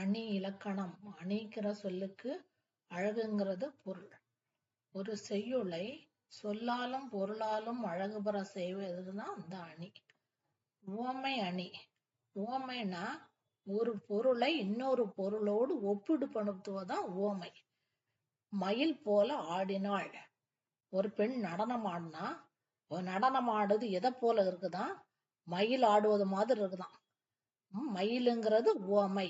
அணி இலக்கணம் அணிங்கிற சொல்லுக்கு அழகுங்கிறது பொருள். ஒரு செய்யுளை சொல்லாலும் பொருளாலும் அழகு பெற செய்வதுதான் அந்த அணி. உவமை அணி. உவமைனா ஒரு பொருளை இன்னொரு பொருளோடு ஒப்பிடு படுத்துவதுதான் உவமை. மயில் போல ஆடினாள். ஒரு பெண் நடனம் ஆடினா நடனம் ஆடுது எதை போல இருக்குதான்? மயில் ஆடுவது மாதிரி இருக்குதான். மயிலுங்கிறது உவமை.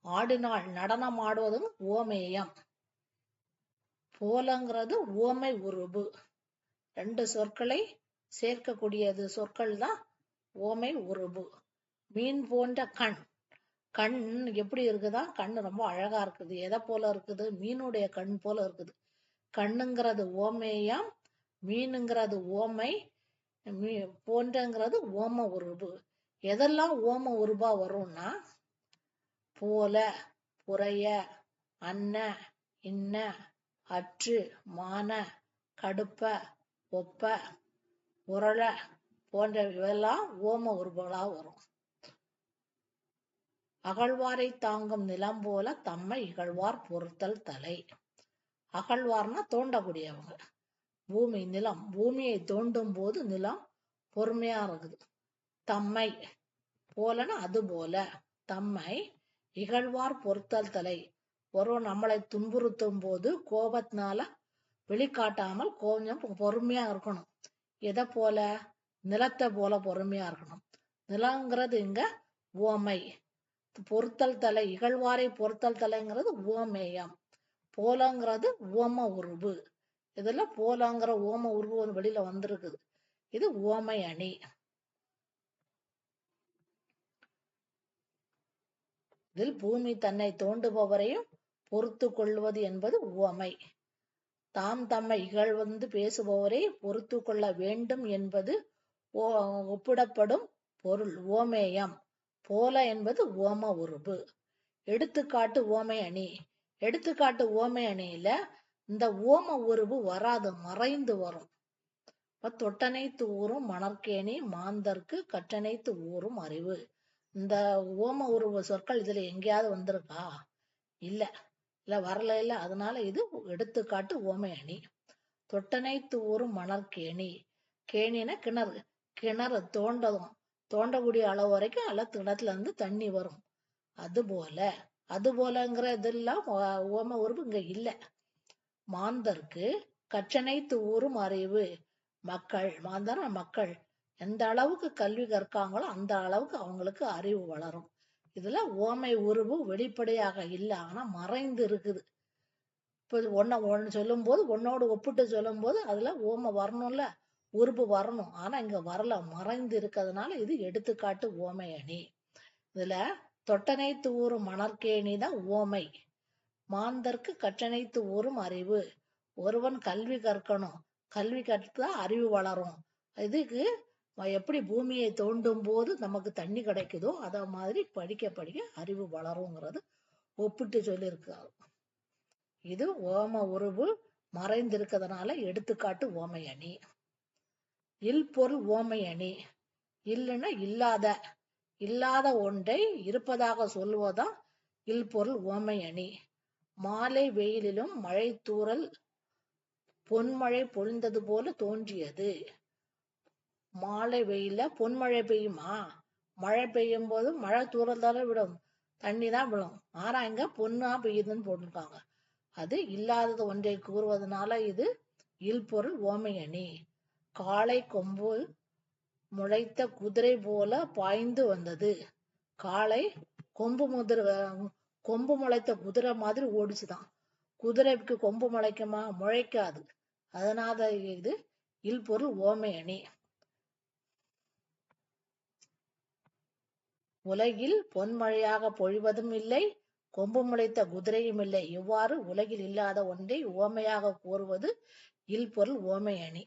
ஆடினாள் நடனம் ஆடுவதும் உவமேயம் போலங்கிறது உவமை உருபு. ரெண்டு சொற்களை சேர்க்கக்கூடியது சொற்கள் தான் ஓமை உருபு. மீன் போன்ற கண். கண் எப்படி இருக்குதா? கண் ரொம்ப அழகா இருக்குது. எதை போல இருக்குது? மீனுடைய கண் போல இருக்குது. கண்ணுங்கிறது ஓமேயம் மீனுங்கிறது ஓமை மீ- போன்றங்கிறது ஓம உருபு. எதெல்லாம் ஓம உருபா வரும்னா போல புறைய அன்ன இன்ன அற்று மான கடுப்ப ஒப்ப உரள போன்ற இவெல்லாம் ஓம உருபலா வரும். அகழ்வாரை தாங்கும் நிலம் போல தம்மை இகழ்வார் பொறுத்தல் தலை. அகழ்வார்னா தோண்டக்கூடியவங்க. பூமி நிலம் பூமியை தோண்டும் போது நிலம் பொறுமையா இருக்குது. தம்மை போலன்னா அது போல தம்மை இகழ்வார் பொறுத்தல் தலை. ஒருவன் நம்மளை துன்புறுத்தும் போது கோபத்தினால வெளிக்காட்டாமல் கொஞ்சம் பொறுமையா இருக்கணும். எதை போல? நிலத்தை போல பொறுமையா இருக்கணும். நிலங்கிறது இங்க உவமை. பொறுத்தல் தலை இகழ்வாரை பொறுத்தல் தலைங்கிறது உவமேயம். போலங்கிறது உவம உருவு இதுல போலங்கிற ஓம உருவு வெளியில வந்திருக்குது. இது ஓமை அணி. இதில் பூமி தன்னை தோண்டுபவரையும் பொறுத்து கொள்வது என்பது உவமை. தாம் தம்மை இகழ்வந்து பேசுபவரை பொறுத்து கொள்ள வேண்டும் என்பது ஒப்பிடப்படும் பொருள் ஓமேயம் போல என்பது ஓம உருபு எடுத்துக்காட்டு ஓமை அணி. எடுத்துக்காட்டு ஓமை அணியில இந்த ஓம உருவு வராது மறைந்து வரும். தொட்டனைத்து ஊரும் மணற்கேணி மாந்தர்க்கு கற்றனைத்து ஊரும் அறிவு. இந்த ஓம உருவ சொற்கள் இதுல எங்கேயாவது வந்திருக்கா? இல்ல. இல்ல வரல இல்ல. அதனால இது எடுத்துக்காட்டு ஓமை அணி தொட்டனைத்து ஊரும் மணற்கேணி கேணினா கிணறு. கிணறு தோண்டதும் தோண்டக்கூடிய அளவு வரைக்கும் அல்ல கிணத்துல இருந்து தண்ணி வரும். அது போல அது போலங்கிற இதெல்லாம் ஓம உருவு இங்க இல்ல. மாந்தருக்கு கச்சனைத்து ஊரும் அறிவு. மக்கள் மாந்தர மக்கள். எந்த அளவுக்கு கல்வி கற்காங்களோ அந்த அளவுக்கு அவங்களுக்கு அறிவு வளரும். இதுல ஓமை உருவு வெளிப்படையாக இல்ல. ஆனா மறைந்து இருக்குது. இப்ப ஒன்ன ஒன்னு சொல்லும் போது ஒன்னோடு ஒப்பிட்டு சொல்லும் போது அதுல ஓமை வரணும்ல உருவு வரணும். ஆனா இங்க வரல மறைந்து இருக்கிறதுனால இது எடுத்துக்காட்டு ஓமை அணி. இதுல தொட்டனைத்து ஊரும் மணற்கேணி தான் ஓமை. மாந்தர்க்கு கற்றனைத்து ஊரும் அறிவு. ஒருவன் கல்வி கற்கணும். கல்வி கற்றா அறிவு வளரும். இதுக்கு எப்படி பூமியை தோண்டும் போது நமக்கு தண்ணி கிடைக்குதோ அத மாதிரி படிக்க படிக்க அறிவு வளருங்கிறது ஒப்பிட்டு சொல்லியிருக்காரு இது ஓம உருவு மறைந்திருக்கிறதுனால எடுத்துக்காட்டு ஓமை அணி. இல் பொருள் ஓமை அணி. இல்லைன்னா இல்லாத இல்லாத ஒன்றை இருப்பதாக சொல்லுவதா இல் பொருள் ஓமை அணி. மாலை வெயிலிலும் மழை தூறல் பொன்மழை பொழிந்தது போல தோன்றியது. மாலை வெயில்ல பொன்மழை பெய்யுமா? மழை பெய்யும் போது மழை தூறல் விடும். தண்ணி தான் விழும். ஆனா இங்க பொண்ணா பெய்யுதுன்னு போட்டிருக்காங்க. அது இல்லாதது ஒன்றை கூறுவதனால இது இல்பொருள் ஓமை அணி காளை கொம்பு முளைத்த குதிரை போல பாய்ந்து வந்தது. காளை கொம்பு முதிர கொம்பு முளைத்த குதிரை மாதிரி ஓடிச்சுதான். குதிரைக்கு கொம்பு முளைக்குமா? முளைக்காது. அதனால இது இல்பொருள் ஓமை அணி உலகில் பொன்மழையாக பொழிவதும் இல்லை கொம்பு முளைத்த குதிரையும் இல்லை. இவ்வாறு உலகில் இல்லாத ஒன்றை ஓமையாக கூறுவது இல்பொருள் ஓமை அணி.